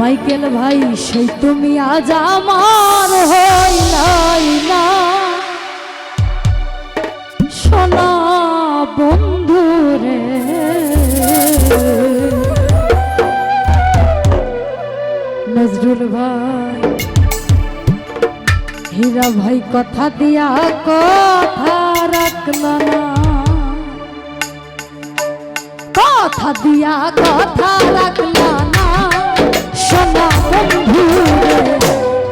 Michael ভাই, সেই তুমি আজ আমার হইলাই না। সোনা বন্ধু রে, নজরুল ভাই, হীরা ভাই, কথা দিয়া কথা রাখল না। কথা দিয়া কথা রাখল না। শোনা বন্ধু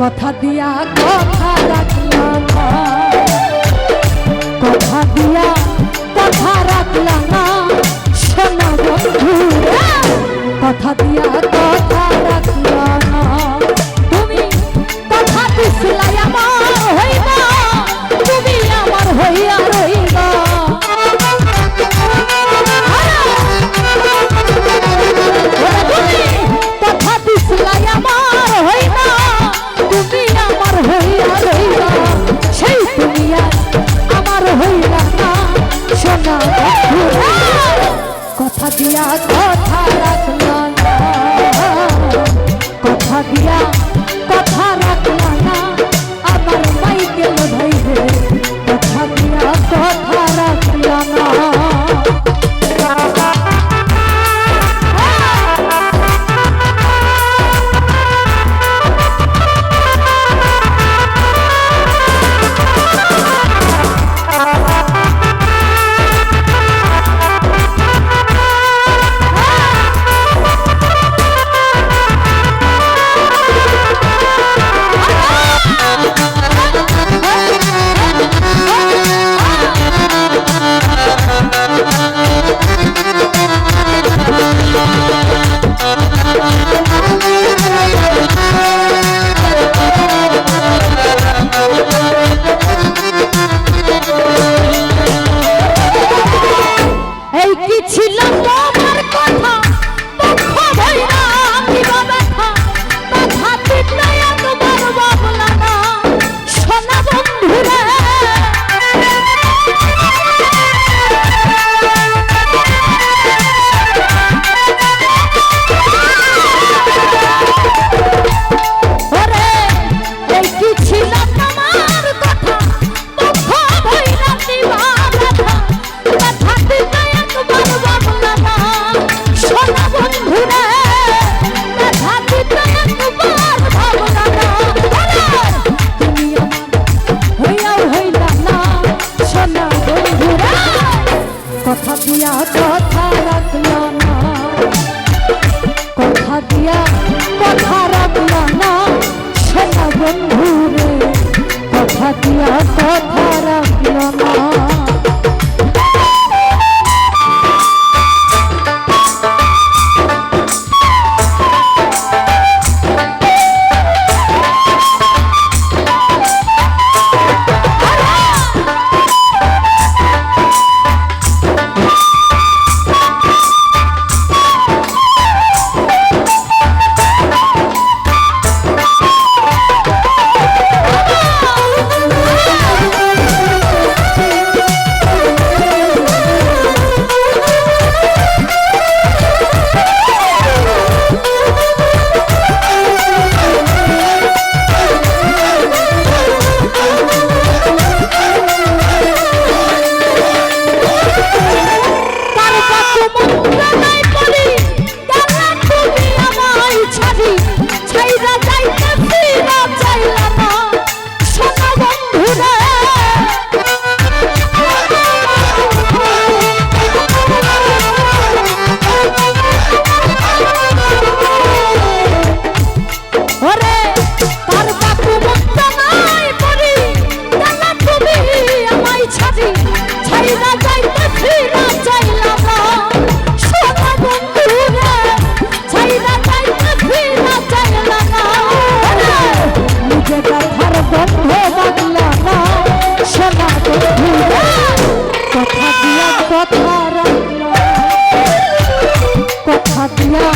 কথা দিয়া কথা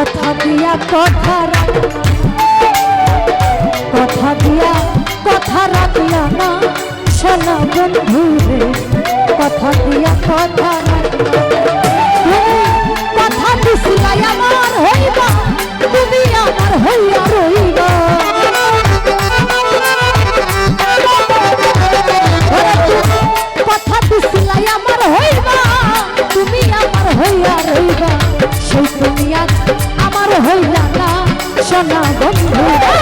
কথা দিয়া, কথা কথা দিয়া, কথা রাখিয়া না। শোনা বন্ধু রে কথা দিয়া, কথা কথা দিছিলাই আমার হইবা, তুমি আমার হইয়া রইবা। না সোনা বন্ধু। রে